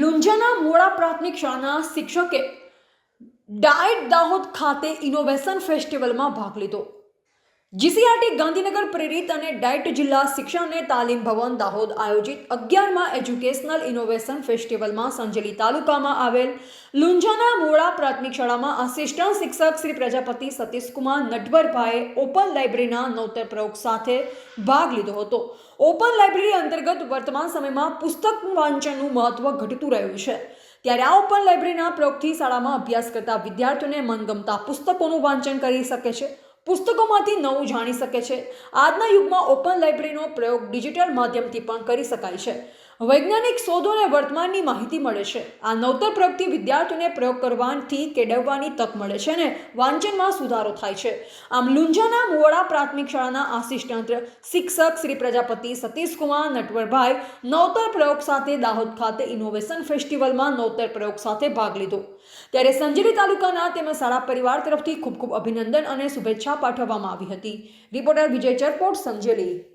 લુંજાના મોડા પ્રાથમિક શાળાના શિક્ષકે ડાયટ દાહોદ ખાતે ઇનોવેશન ફેસ્ટિવલમાં ભાગ લીધો. જીસીઆરટી ગાંધીનગર પ્રેરિત અને ડાયટ જિલ્લા શિક્ષણ અને તાલીમ ભવન દાહોદ આયોજિત અગિયારમાં એજ્યુકેશનલ ઇનોવેશન ફેસ્ટિવલમાં સંજેલી તાલુકામાં આવેલ લુંજાના મોડા પ્રાથમિક શાળામાં આસિસ્ટન્ટ શિક્ષક શ્રી પ્રજાપતિ સતીશકુમાર નટવરભાઈએ ઓપન લાઇબ્રેરીના નવતર પ્રયોગ સાથે ભાગ લીધો હતો. ઓપન લાઇબ્રેરી અંતર્ગત વર્તમાન સમયમાં પુસ્તક વાંચનનું મહત્વ ઘટતું રહ્યું છે. ત્યારે આ ઓપન લાઇબ્રેરીના પ્રયોગથી શાળામાં અભ્યાસ કરતા વિદ્યાર્થીઓને મનગમતા પુસ્તકોનું વાંચન કરી શકે છે. પુસ્તકોમાંથી નવું જાણી શકે છે. આજના યુગમાં ઓપન લાઇબ્રેરીનો પ્રયોગ ડિજિટલ માધ્યમથી પણ કરી શકાય છે. વૈજ્ઞાનિક શોધો વર્તમાનની માહિતી મળે છે. આ નવતર પ્રયોગથી વિદ્યાર્થીઓને પ્રયોગ કરવાથી કેળવવાની તક મળે છે અને વાંચનમાં સુધારો થાય છે. આમ લુંજાના મોડા પ્રાથમિક શાળાના આસિસ્ટન્ટ શિક્ષક શ્રી પ્રજાપતિ સતીશકુમાર નટવરભાઈ નવતર પ્રયોગ સાથે દાહોદ ખાતે ઇનોવેશન ફેસ્ટિવલમાં નવતર પ્રયોગ સાથે ભાગ લીધો. ત્યારે સંજેલી તાલુકાના તેમજ શાળા પરિવાર તરફથી ખૂબ ખૂબ અભિનંદન અને શુભેચ્છા પાઠવવામાં આવી હતી. રિપોર્ટર વિજય ચરપોટ, સંજેલી.